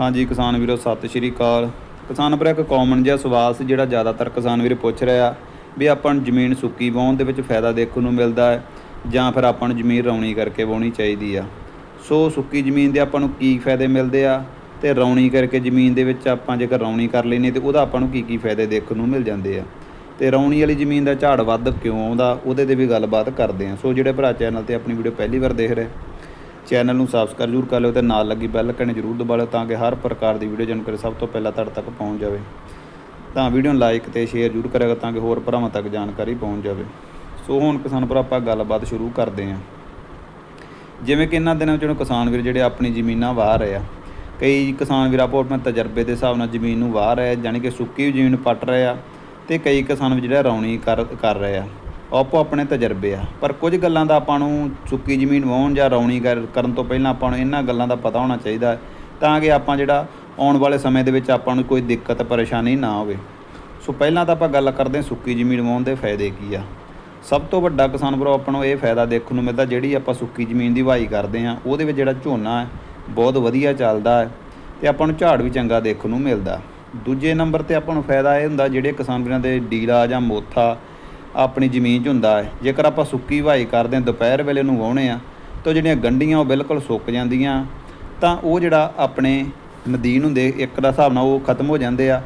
ਹਾਂਜੀ, ਕਿਸਾਨ ਵੀਰੋ, ਸਤਿ ਸ਼੍ਰੀ ਅਕਾਲ। ਕਿਸਾਨ ਵੀਰੋ ਇੱਕ ਕਾਮਨ ਜਿਹਾ ਸਵਾਲ ਸੀ ਜਿਹੜਾ ਜ਼ਿਆਦਾਤਰ ਕਿਸਾਨ ਵੀਰ ਪੁੱਛ ਰਿਹਾ ਵੀ ਆਪਾਂ ਨੂੰ ਜ਼ਮੀਨ ਸੁੱਕੀ ਵਾਹੁਣ ਦੇ ਵਿੱਚ ਫਾਇਦਾ ਦੇਖਣ ਨੂੰ ਮਿਲਦਾ ਹੈ ਜਾਂ ਫਿਰ ਆਪਾਂ ਨੂੰ ਜ਼ਮੀਨ ਰੌਣੀ ਕਰਕੇ ਵਾਹੁਣੀ ਚਾਹੀਦੀ ਆ। ਸੋ ਸੁੱਕੀ ਜ਼ਮੀਨ ਦੇ ਆਪਾਂ ਨੂੰ ਕੀ ਫਾਇਦੇ ਮਿਲਦੇ ਆ ਤੇ ਰੌਣੀ ਕਰਕੇ ਜ਼ਮੀਨ ਦੇ ਵਿੱਚ ਆਪਾਂ ਜੇਕਰ ਰੌਣੀ ਕਰ ਲੈਨੇ ਤੇ ਉਹਦਾ ਆਪਾਂ ਨੂੰ ਕੀ ਕੀ ਫਾਇਦੇ ਦੇਖਣ ਨੂੰ ਮਿਲ ਜਾਂਦੇ ਆ। ਤੇ ਰੌਣੀ ਵਾਲੀ ਜ਼ਮੀਨ ਦਾ ਝਾੜ ਵੱਧ ਕਿਉਂ ਆਉਂਦਾ ਉਹਦੇ ਤੇ ਵੀ ਗੱਲਬਾਤ ਕਰਦੇ ਆ। ਸੋ ਜਿਹੜੇ ਭਰਾ ਚੈਨਲ ਤੇ ਆਪਣੀ ਵੀਡੀਓ ਪਹਿਲੀ ਵਾਰ ਦੇਖ ਰਹੇ ਚੈਨਲ ਨੂੰ ਸਬਸਕ੍ਰਾਈਬ ਜ਼ਰੂਰ ਕਰ ਲਿਓ ਤੇ ਨਾਲ ਲੱਗੀ ਬੈਲ ਆਈਕਨ ਜ਼ਰੂਰ ਦਬਾ ਲਿਓ ਤਾਂ ਕਿ ਹਰ ਪ੍ਰਕਾਰ ਦੀ ਵੀਡੀਓ ਜਾਣਕਾਰੀ ਸਭ ਤੋਂ ਪਹਿਲਾਂ ਤੁਹਾਡੇ ਤੱਕ ਪਹੁੰਚ ਜਾਵੇ। ਤਾਂ ਵੀਡੀਓ ਨੂੰ ਲਾਈਕ ਤੇ ਸ਼ੇਅਰ ਜ਼ਰੂਰ ਕਰਿਆ ਤਾਂ ਕਿ ਹੋਰ ਭਰਾਵਾਂ ਤੱਕ ਜਾਣਕਾਰੀ ਪਹੁੰਚ ਜਾਵੇ। ਸੋ ਹੁਣ ਕਿਸਾਨ ਭਰਾ, ਆਪਾਂ ਗੱਲਬਾਤ ਸ਼ੁਰੂ ਕਰਦੇ ਹਾਂ। ਜਿਵੇਂ ਕਿ ਇਹਨਾਂ ਦਿਨਾਂ ਵਿੱਚ ਹੁਣ ਕਿਸਾਨ ਵੀਰ ਜਿਹੜੇ ਆਪਣੀ ਜ਼ਮੀਨਾਂ ਵਾਹ ਰਹੇ ਆ। ਕਈ ਕਿਸਾਨ ਵੀਰ ਆਪੋ ਆਪਣੇ ਤਜਰਬੇ ਦੇ ਹਿਸਾਬ ਨਾਲ ਜ਼ਮੀਨ ਨੂੰ ਵਾਹ ਰਹੇ ਆ ਯਾਨੀ ਕਿ ਸੁੱਕੀ ਜ਼ਮੀਨ ਪੱਟ ਰਹੇ ਆ ਤੇ ਕਈ ਕਿਸਾਨ ਵੀਰ ਜਿਹੜਾ ਰੌਣੀ ਕਰ ਕਰ ਰਹੇ ਆ। ਆਪੋ ਆਪਣੇ ਤਜਰਬੇ ਆ। ਪਰ ਕੁਝ ਗੱਲਾਂ ਦਾ ਆਪਾਂ ਨੂੰ ਸੁੱਕੀ ਜ਼ਮੀਨ ਵਾਹੁਣ ਜਾਂ ਰੌਣੀ ਕਰ- ਕਰਨ ਤੋਂ ਪਹਿਲਾਂ ਆਪਾਂ ਨੂੰ ਇਹਨਾਂ ਗੱਲਾਂ ਦਾ ਪਤਾ ਹੋਣਾ ਚਾਹੀਦਾ ਤਾਂ ਕਿ ਆਪਾਂ ਜਿਹੜਾ ਆਉਣ ਵਾਲੇ ਸਮੇਂ ਦੇ ਵਿੱਚ ਆਪਾਂ ਨੂੰ ਕੋਈ ਦਿੱਕਤ, ਪਰੇਸ਼ਾਨੀ ਨਾ ਹੋਵੇ। ਸੋ ਪਹਿਲਾਂ ਤਾਂ ਆਪਾਂ ਗੱਲ ਕਰਦੇ ਹਾਂ ਸੁੱਕੀ ਜ਼ਮੀਨ ਵਾਹੁਣ ਦੇ ਫਾਇਦੇ ਕੀ ਆ। ਸਭ ਤੋਂ ਵੱਡਾ ਕਿਸਾਨ ਭਰਾ ਆਪਾਂ ਨੂੰ ਇਹ ਫਾਇਦਾ ਦੇਖਣ ਨੂੰ ਮਿਲਦਾ ਜਿਹੜੀ ਆਪਾਂ ਸੁੱਕੀ ਜ਼ਮੀਨ ਦੀ ਵਾਈ ਕਰਦੇ ਆ ਉਹਦੇ ਵਿੱਚ ਜਿਹੜਾ ਝੋਨਾ ਹੈ, ਬਹੁਤ ਵਧੀਆ ਚੱਲਦਾ ਹੈ ਤੇ ਆਪਾਂ ਨੂੰ ਝਾੜ ਵੀ ਚੰਗਾ ਦੇਖਣ ਨੂੰ ਮਿਲਦਾ। ਦੂਜੇ ਨੰਬਰ ਤੇ ਆਪਾਂ ਨੂੰ ਫਾਇਦਾ ਇਹ ਹੁੰਦਾ ਜਿਹੜੇ ਕਿਸਾਨ ਵੀਰਾਂ ਦੇ ਡੀਲਾ ਜਾਂ ਮੋਥਾ ਆਪਣੀ ਜ਼ਮੀਨ 'ਚ ਹੁੰਦਾ ਹੈ। ਜੇਕਰ ਆਪਾਂ ਸੁੱਕੀ ਵਾਈ ਕਰਦੇ ਹਾਂ, ਦੁਪਹਿਰ ਵੇਲੇ ਨੂੰ ਵਾਹੁਣੇ ਆ ਤਾਂ ਜਿਹੜੀਆਂ ਗੰਢੀਆਂ ਉਹ ਬਿਲਕੁਲ ਸੁੱਕ ਜਾਂਦੀਆਂ, ਤਾਂ ਉਹ ਜਿਹੜਾ ਆਪਣੇ ਨਦੀਨ ਹੁੰਦੇ, ਇੱਕ ਦਾ ਹਿਸਾਬ ਨਾਲ ਉਹ ਖਤਮ ਹੋ ਜਾਂਦੇ ਆ।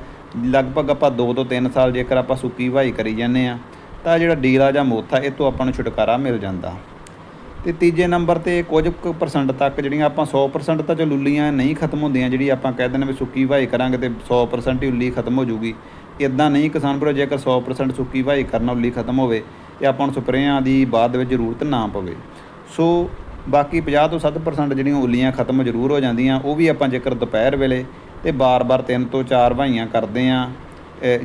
ਲਗਭਗ ਆਪਾਂ 2 ਤੋਂ 3 ਸਾਲ ਜੇਕਰ ਆਪਾਂ ਸੁੱਕੀ ਵਾਈ ਕਰੀ ਜਾਂਦੇ ਆ ਤਾਂ ਜਿਹੜਾ ਡੀਲਾ ਜਾਂ ਮੋਥਾ ਇਹ ਤੋਂ ਆਪਾਂ ਨੂੰ ਛੁਟਕਾਰਾ ਮਿਲ ਜਾਂਦਾ। ਤੇ ਤੀਜੇ ਨੰਬਰ ਤੇ ਕੁਝ ਕੁ ਪਰਸੈਂਟ ਤੱਕ ਜਿਹੜੀਆਂ ਆਪਾਂ 100% ਤਾਂ ਚਲੋ ਉੱਲੀਆਂ ਨਹੀਂ ਖਤਮ ਹੁੰਦੀਆਂ, ਜਿਹੜੀ ਆਪਾਂ ਕਹਿ ਦਿੰਦੇ ਵੀ ਸੁੱਕੀ ਵਾਈ ਕਰਾਂਗੇ ਤੇ 100% ਹੀ ਉੱਲੀ ਖਤਮ ਹੋ ਜੂਗੀ। ਇਦਾਂ ਨਹੀਂ ਕਿਸਾਨ ਭਰੋ ਜੇਕਰ 100% ਸੁੱਕੀ ਵਾਈ ਕਰਨਾ ਉੱਲੀ ਖਤਮ ਹੋਵੇ ਤੇ ਆਪਾਂ ਨੂੰ ਸਪਰੇਆਂ ਦੀ ਬਾਅਦ ਦੇ ਵਿੱਚ ਜ਼ਰੂਰਤ ਨਾ ਪਵੇ। ਸੋ ਬਾਕੀ 50 ਤੋਂ 60% ਜਿਹੜੀਆਂ ਉੱਲੀਆਂ ਖਤਮ ਜ਼ਰੂਰ ਹੋ ਜਾਂਦੀਆਂ, ਉਹ ਵੀ ਆਪਾਂ ਜੇਕਰ ਦੁਪਹਿਰ ਵੇਲੇ ਤੇ ਬਾਰ-ਬਾਰ ਤਿੰਨ ਤੋਂ ਚਾਰ ਵਾਈਆਂ ਕਰਦੇ ਆ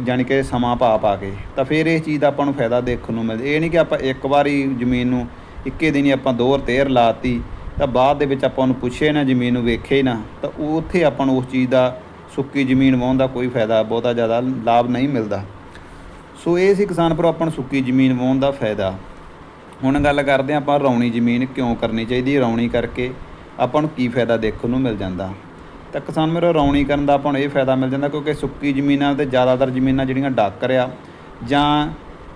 ਜਾਣੀ ਕਿ ਸਮਾਂ ਪਾ ਪਾ ਕੇ, ਤਾਂ ਫਿਰ ਇਸ ਚੀਜ਼ ਦਾ ਆਪਾਂ ਨੂੰ ਫਾਇਦਾ ਦੇਖਣ ਨੂੰ ਮਿਲਦਾ। ਇਹ ਨਹੀਂ ਕਿ ਆਪਾਂ ਇੱਕ ਵਾਰੀ ਜ਼ਮੀਨ ਨੂੰ ਇੱਕੇ ਦਿਨ ਹੀ ਆਪਾਂ ਦੋ ਤੇਰ ਲਾਤੀ, ਤਾਂ ਬਾਅਦ ਦੇ ਵਿੱਚ ਆਪਾਂ ਉਹਨੂੰ ਪੁੱਛੇ ਨਾ, ਜ਼ਮੀਨ ਨੂੰ ਵੇਖੇ ਨਾ, ਤਾਂ ਉੱਥੇ ਆਪਾਂ ਨੂੰ ਉਸ ਚੀਜ਼ ਦਾ ਸੁੱਕੀ ਜ਼ਮੀਨ ਵਾਹੁਣ ਦਾ ਕੋਈ ਫਾਇਦਾ, ਬਹੁਤਾ ਜ਼ਿਆਦਾ ਲਾਭ ਨਹੀਂ ਮਿਲਦਾ। ਸੋ ਇਹ ਸੀ ਕਿਸਾਨ ਭਰਾ ਆਪਾਂ ਨੂੰ ਸੁੱਕੀ ਜ਼ਮੀਨ ਵਾਹੁਣ ਦਾ ਫਾਇਦਾ। ਹੁਣ ਗੱਲ ਕਰਦੇ ਹਾਂ ਆਪਾਂ ਰੌਣੀ ਜ਼ਮੀਨ ਕਿਉਂ ਕਰਨੀ ਚਾਹੀਦੀ ਹੈ ਰੌਣੀ ਕਰਕੇ ਆਪਾਂ ਨੂੰ ਕੀ ਫਾਇਦਾ ਦੇਖਣ ਨੂੰ ਮਿਲ ਜਾਂਦਾ। ਤਾਂ ਕਿਸਾਨ ਮੇਰਾ, ਰੌਣੀ ਕਰਨ ਦਾ ਆਪਾਂ ਨੂੰ ਇਹ ਫਾਇਦਾ ਮਿਲ ਜਾਂਦਾ ਕਿਉਂਕਿ ਸੁੱਕੀ ਜ਼ਮੀਨਾਂ ਤੇ ਜ਼ਿਆਦਾਤਰ ਜ਼ਮੀਨਾਂ ਜਿਹੜੀਆਂ ਡਾਕਰ ਆ ਜਾਂ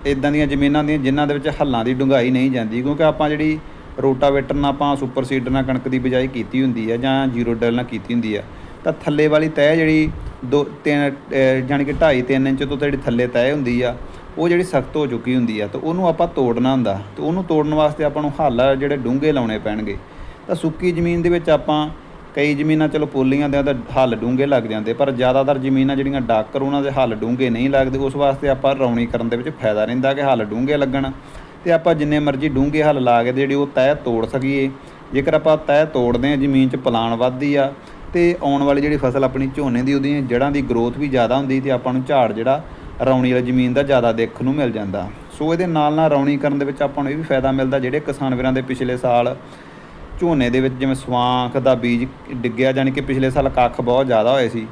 ਇਦਾਂ ਦੀਆਂ ਜ਼ਮੀਨਾਂ ਦੀਆਂ ਜਿਨ੍ਹਾਂ ਦੇ ਵਿੱਚ ਹੱਲਾਂ ਦੀ ਡੂੰਘਾਈ ਨਹੀਂ ਜਾਂਦੀ ਕਿਉਂਕਿ ਆਪਾਂ ਜਿਹੜੀ ਰੋਟਾਵੇਟਰ ਨਾਲ ਆਪਾਂ ਸੁਪਰ ਸੀਡਰ ਨਾਲ ਕਣਕ ਦੀ ਬਿਜਾਈ ਕੀਤੀ ਹੁੰਦੀ ਹੈ ਜਾਂ ਜ਼ੀਰੋ ਡੈਲ ਨਾਲ ਕੀਤੀ ਹੁੰਦੀ ਹੈ ਤਾਂ ਥੱਲੇ ਵਾਲੀ ਤਹਿ ਜਿਹੜੀ ਦੋ ਤਿੰਨ, ਅਹ, ਜਾਣੀ ਕਿ 2.5 3 ਇੰਚ ਤੋਂ ਜਿਹੜੀ ਥੱਲੇ ਤਹਿ ਹੁੰਦੀ ਆ, ਉਹ ਜਿਹੜੀ ਸਖਤ ਹੋ ਚੁੱਕੀ ਹੁੰਦੀ ਆ, ਤਾਂ ਉਹਨੂੰ ਆਪਾਂ ਤੋੜਨਾ ਹੁੰਦਾ, ਤੇ ਉਹਨੂੰ ਤੋੜਨ ਵਾਸਤੇ ਆਪਾਂ ਨੂੰ ਹੱਲ ਜਿਹੜੇ ਡੂੰਘੇ ਲਾਉਣੇ ਪੈਣਗੇ। ਤਾਂ ਸੁੱਕੀ ਜ਼ਮੀਨ ਦੇ ਵਿੱਚ ਆਪਾਂ ਕਈ ਜ਼ਮੀਨਾਂ, ਚਲੋ ਪੋਲੀਆਂ ਦੇ ਤਾਂ ਹੱਲ ਡੂੰਘੇ ਲੱਗ ਜਾਂਦੇ, ਪਰ ਜ਼ਿਆਦਾਤਰ ਜ਼ਮੀਨਾਂ ਜਿਹੜੀਆਂ ਡਾਕਰ ਉਹਨਾਂ ਦੇ ਹੱਲ ਡੂੰਘੇ ਨਹੀਂ ਲੱਗਦੇ, ਉਸ ਵਾਸਤੇ ਆਪਾਂ ਰੌਣੀ ਕਰਨ ਦੇ ਵਿੱਚ ਫਾਇਦਾ ਰਹਿੰਦਾ ਕਿ ਹੱਲ ਡੂੰਘੇ ਲੱਗਣ। ਤੇ ਆਪਾਂ ਜਿੰਨੇ ਮਰਜ਼ੀ ਡੂੰਘੇ ਹੱਲ ਲਾ ਕੇ ਜਿਹੜੀ ਉਹ ਤਹਿ ਤੋੜ ਸਕੀਏ। ਜੇਕਰ ਆਪਾਂ ਤਹਿ ਤੋੜਦੇ ਹਾਂ, ਜ਼ਮੀਨ 'ਚ ਪਲਾਨ ਵੱਧਦੀ ਆ ਤੇ ਆਉਣ ਵਾਲੀ ਜਿਹੜੀ ਫਸਲ ਆਪਣੀ ਝੋਨੇ ਦੀ, ਉਹਦੀਆਂ ਜੜ੍ਹਾਂ ਦੀ ਗਰੋਥ ਵੀ ਜ਼ਿਆਦਾ ਹੁੰਦੀ ਤੇ ਆਪਾਂ ਨੂੰ ਝਾੜ ਜਿਹੜਾ ਰੌਣੀ ਵਾਲੀ ਜ਼ਮੀਨ ਦਾ ਜ਼ਿਆਦਾ ਦੇਖਣ ਨੂੰ ਮਿਲ ਜਾਂਦਾ। ਸੋ ਇਹਦੇ ਨਾਲ ਨਾਲ ਰੌਣੀ ਕਰਨ ਦੇ ਵਿੱਚ ਆਪਾਂ ਨੂੰ ਇਹ ਵੀ ਫਾਇਦਾ ਮਿਲਦਾ, ਜਿਹੜੇ ਕਿਸਾਨ ਵੀਰਾਂ ਦੇ ਪਿਛਲੇ ਸਾਲ ਝੋਨੇ ਦੇ ਵਿੱਚ ਜਿਵੇਂ ਸਵਾਂਖ ਦਾ ਬੀਜ ਡਿੱਗਿਆ, ਜਾਣੀ ਕਿ ਪਿਛਲੇ ਸਾਲ ਕੱਖ ਬਹੁਤ ਜ਼ਿਆਦਾ ਹੋਏ ਸੀ,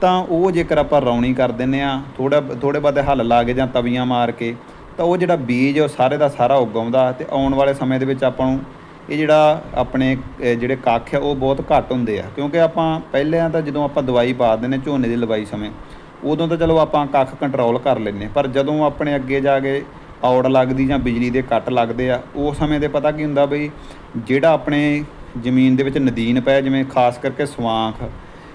ਤਾਂ ਉਹ ਜੇਕਰ ਆਪਾਂ ਰੌਣੀ ਕਰ ਦਿੰਨੇ ਆ ਥੋੜਾ ਥੋੜੇ ਬਾਅਦ ਹੱਲ ਲਾ ਕੇ ਜਾਂ ਤਵੀਆਂ ਮਾਰ ਕੇ, ਤਾਂ ਉਹ ਜਿਹੜਾ ਬੀਜ ਉਹ ਸਾਰੇ ਦਾ ਸਾਰਾ ਉਗਾਉਂਦਾ ਤੇ ਆਉਣ ਵਾਲੇ ਸਮੇਂ ਦੇ ਵਿੱਚ ਆਪਾਂ ਨੂੰ ਇਹ ਜਿਹੜਾ ਆਪਣੇ ਜਿਹੜੇ ਕੱਖ ਆ, ਉਹ ਬਹੁਤ ਘੱਟ ਹੁੰਦੇ ਆ। ਕਿਉਂਕਿ ਆਪਾਂ ਪਹਿਲਾਂ ਤਾਂ ਜਦੋਂ ਆਪਾਂ ਦਵਾਈ ਪਾ ਦਿੰਦੇ ਝੋਨੇ ਦੀ ਲਵਾਈ ਸਮੇਂ, ਉਦੋਂ ਤਾਂ ਚਲੋ ਆਪਾਂ ਕੱਖ ਕੰਟਰੋਲ ਕਰ ਲੈਂਦੇ ਪਰ ਜਦੋਂ ਆਪਣੇ ਅੱਗੇ ਜਾ ਕੇ ਔੜ ਲੱਗਦੀ ਜਾਂ ਬਿਜਲੀ ਦੇ ਕੱਟ ਲੱਗਦੇ ਆ ਉਸ ਸਮੇਂ ਦੇ ਪਤਾ ਕੀ ਹੁੰਦਾ ਬਈ, ਜਿਹੜਾ ਆਪਣੇ ਜ਼ਮੀਨ ਦੇ ਵਿੱਚ ਨਦੀਨ ਪੈ ਜਿਵੇਂ ਖਾਸ ਕਰਕੇ ਸਵਾਂਖ,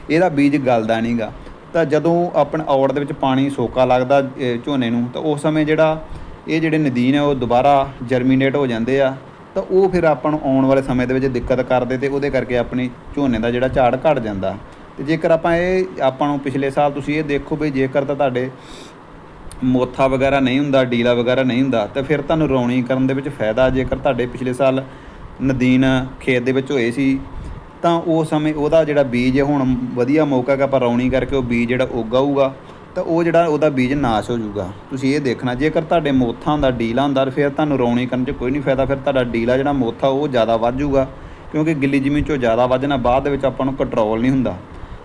ਇਹਦਾ ਬੀਜ ਗਲਦਾ ਨਹੀਂਗਾ ਤਾਂ ਜਦੋਂ ਆਪਣੇ ਔੜ ਦੇ ਵਿੱਚ ਪਾਣੀ ਸੋਕਾ ਲੱਗਦਾ ਝੋਨੇ ਨੂੰ, ਤਾਂ ਉਸ ਸਮੇਂ ਜਿਹੜਾ ਇਹ ਜਿਹੜੇ ਨਦੀਨ ਹੈ ਉਹ ਦੁਬਾਰਾ ਜਰਮੀਨੇਟ ਹੋ ਜਾਂਦੇ ਆ। ਤਾਂ ਉਹ ਫਿਰ ਆਪਾਂ ਨੂੰ ਆਉਣ ਵਾਲੇ ਸਮੇਂ ਦੇ ਵਿੱਚ ਦਿੱਕਤ ਕਰਦੇ ਤੇ ਉਹਦੇ ਕਰਕੇ ਆਪਣੀ ਝੋਨੇ ਦਾ ਜਿਹੜਾ ਝਾੜ ਘਟ ਜਾਂਦਾ। ਤੇ ਜੇਕਰ ਆਪਾਂ ਇਹ, ਆਪਾਂ ਨੂੰ ਪਿਛਲੇ ਸਾਲ ਤੁਸੀਂ ਇਹ ਦੇਖੋ ਵੀ ਜੇਕਰ ਤਾਂ ਤੁਹਾਡੇ ਮੋਥਾ ਵਗੈਰਾ ਨਹੀਂ ਹੁੰਦਾ, ਡੀਲਾ ਵਗੈਰਾ ਨਹੀਂ ਹੁੰਦਾ, ਤਾਂ ਫਿਰ ਤੁਹਾਨੂੰ ਰੌਣੀ ਕਰਨ ਦੇ ਵਿੱਚ ਫਾਇਦਾ। ਜੇਕਰ ਤੁਹਾਡੇ ਪਿਛਲੇ ਸਾਲ ਨਦੀਨ ਖੇਤ ਦੇ ਵਿੱਚ ਹੋਏ ਸੀ, ਤਾਂ ਉਸ ਸਮੇਂ ਉਹਦਾ ਜਿਹੜਾ ਬੀਜ ਹੁਣ ਵਧੀਆ ਮੌਕਾ ਹੈ ਕਿ ਆਪਾਂ ਰੌਣੀ ਕਰਕੇ ਉਹ ਬੀਜ ਜਿਹੜਾ ਉਗਾਊਗਾ ਤਾਂ ਉਹ ਜਿਹੜਾ ਉਹਦਾ ਬੀਜ ਨਾਸ਼ ਹੋ ਜਾਊਗਾ। ਤੁਸੀਂ ਇਹ ਦੇਖਣਾ, ਜੇਕਰ ਤੁਹਾਡੇ ਮੋਥਾਂ ਦਾ ਡੀਲਾ ਹੁੰਦਾ ਫਿਰ ਤੁਹਾਨੂੰ ਰੌਣੀ ਕਰਨ 'ਚ ਕੋਈ ਨਹੀਂ ਫਾਇਦਾ। ਫਿਰ ਤੁਹਾਡਾ ਡੀਲਾ ਜਿਹੜਾ ਮੋਥਾ, ਉਹ ਜ਼ਿਆਦਾ ਵੱਧ ਜਾਊਗਾ। ਕਿਉਂਕਿ ਗਿੱਲੀ ਜ਼ਮੀਨ 'ਚੋਂ ਜ਼ਿਆਦਾ ਵੱਧਣਾ, ਬਾਅਦ ਦੇ ਵਿੱਚ ਆਪਾਂ ਨੂੰ ਕੰਟਰੋਲ ਨਹੀਂ ਹੁੰਦਾ।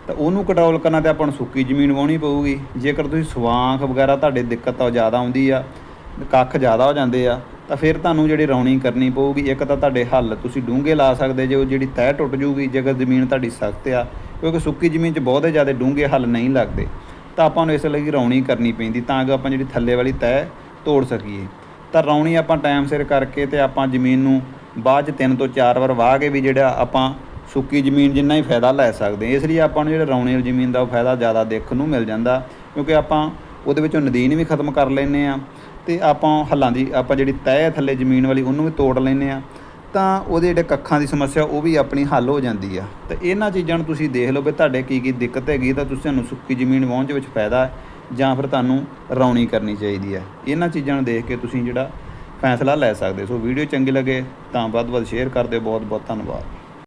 ਤਾਂ ਉਹਨੂੰ ਕੰਟਰੋਲ ਕਰਨਾ ਤੇ ਆਪਾਂ ਨੂੰ ਸੁੱਕੀ ਜ਼ਮੀਨ ਵਾਹੁਣੀ ਪਊਗੀ। ਜੇਕਰ ਤੁਸੀਂ ਸਵਾਂਖ ਵਗੈਰਾ ਤੁਹਾਡੇ ਦਿੱਕਤ ਆ ਜ਼ਿਆਦਾ ਆਉਂਦੀ ਆ, ਕੱਖ ਜ਼ਿਆਦਾ ਹੋ ਜਾਂਦੇ ਆ, ਤਾਂ ਫਿਰ ਤੁਹਾਨੂੰ ਜਿਹੜੀ ਰੌਣੀ ਕਰਨੀ ਪਊਗੀ, ਇੱਕ ਤਾਂ ਤੁਹਾਡੇ ਹੱਲ ਤੁਸੀਂ ਡੂੰਘੇ ਲਾ ਸਕਦੇ ਜੇ ਉਹ ਜਿਹੜੀ ਤਹਿ ਟੁੱਟ ਜੂਗੀ ਜੇਕਰ ਜ਼ਮੀਨ ਤੁਹਾਡੀ ਸਖਤ ਆ, ਕਿਉਂਕਿ ਸੁੱਕੀ ਜ਼ਮੀਨ 'ਚ ਬਹੁਤੇ ਜ਼ਿਆਦਾ ਡੂੰਘੇ ਹੱਲ ਨਹੀਂ ਲੱਗਦੇ। ਤਾਂ ਆਪਾਂ ਨੂੰ ਇਸ ਲਈ ਰੌਣੀ ਕਰਨੀ ਪੈਂਦੀ, ਤਾਂ ਕਿ ਆਪਾਂ ਜਿਹੜੀ ਥੱਲੇ ਵਾਲੀ ਤਹਿ ਤੋੜ ਸਕੀਏ। ਤਾਂ ਰੌਣੀ ਆਪਾਂ ਟਾਈਮ ਸਿਰ ਕਰਕੇ ਤੇ ਆਪਾਂ ਜ਼ਮੀਨ ਨੂੰ ਬਾਅਦ 'ਚ ਤਿੰਨ ਤੋਂ ਚਾਰ ਵਾਰ ਵਾਹ ਕੇ ਵੀ ਜਿਹੜਾ ਆਪਾਂ ਸੁੱਕੀ ਜ਼ਮੀਨ ਜਿੰਨਾ ਹੀ ਫਾਇਦਾ ਲੈ ਸਕਦੇ ਇਸ ਲਈ ਆਪਾਂ ਨੂੰ ਜਿਹੜਾ ਰੌਣੀ ਵਾਲੀ ਜ਼ਮੀਨ ਦਾ ਉਹ ਫਾਇਦਾ ਜ਼ਿਆਦਾ ਦੇਖਣ ਨੂੰ ਮਿਲ ਜਾਂਦਾ, ਕਿਉਂਕਿ ਆਪਾਂ ਉਹਦੇ ਵਿੱਚੋਂ ਨਦੀਨ ਵੀ ਖਤਮ ਕਰ ਲੈਂਦੇ ਆ ਤੇ ਆਪਾਂ ਹੱਲਾਂ ਦੀ, ਆਪਾਂ ਜਿਹੜੀ ਤਹਿ ਹੈ ਥੱਲੇ ਜ਼ਮੀਨ ਵਾਲੀ, ਉਹਨੂੰ ਵੀ ਤੋੜ ਲੈਂਦੇ ਆ ਤਾਂ ਉਹਦੇ ਜਿਹੜੇ ਕੱਖਾਂ ਦੀ ਸਮੱਸਿਆ, ਉਹ ਵੀ ਆਪਣੀ ਹੱਲ ਹੋ ਜਾਂਦੀ ਆ। ਤੇ ਇਹਨਾਂ ਚੀਜ਼ਾਂ ਨੂੰ ਤੁਸੀਂ ਦੇਖ ਲਓ ਵੀ ਤੁਹਾਡੇ ਕੀ ਕੀ ਦਿੱਕਤ ਹੈਗੀ ਤਾਂ ਤੁਸੀਂ ਤੁਹਾਨੂੰ ਸੁੱਕੀ ਜ਼ਮੀਨ ਵਾਹੁਣ ਦੇ ਵਿੱਚ ਫਾਇਦਾ ਜਾਂ ਫਿਰ ਤੁਹਾਨੂੰ ਰੌਣੀ ਕਰਨੀ ਚਾਹੀਦੀ ਹੈ। ਇਹਨਾਂ ਚੀਜ਼ਾਂ ਨੂੰ ਦੇਖ ਕੇ ਤੁਸੀਂ ਜਿਹੜਾ ਫੈਸਲਾ ਲੈ ਸਕਦੇ ਸੋ ਵੀਡੀਓ ਚੰਗੀ ਲੱਗੇ ਤਾਂ ਵੱਧ ਵੱਧ ਸ਼ੇਅਰ ਕਰਦੇ ਦਿਓ। ਬਹੁਤ ਬਹੁਤ ਧੰਨਵਾਦ।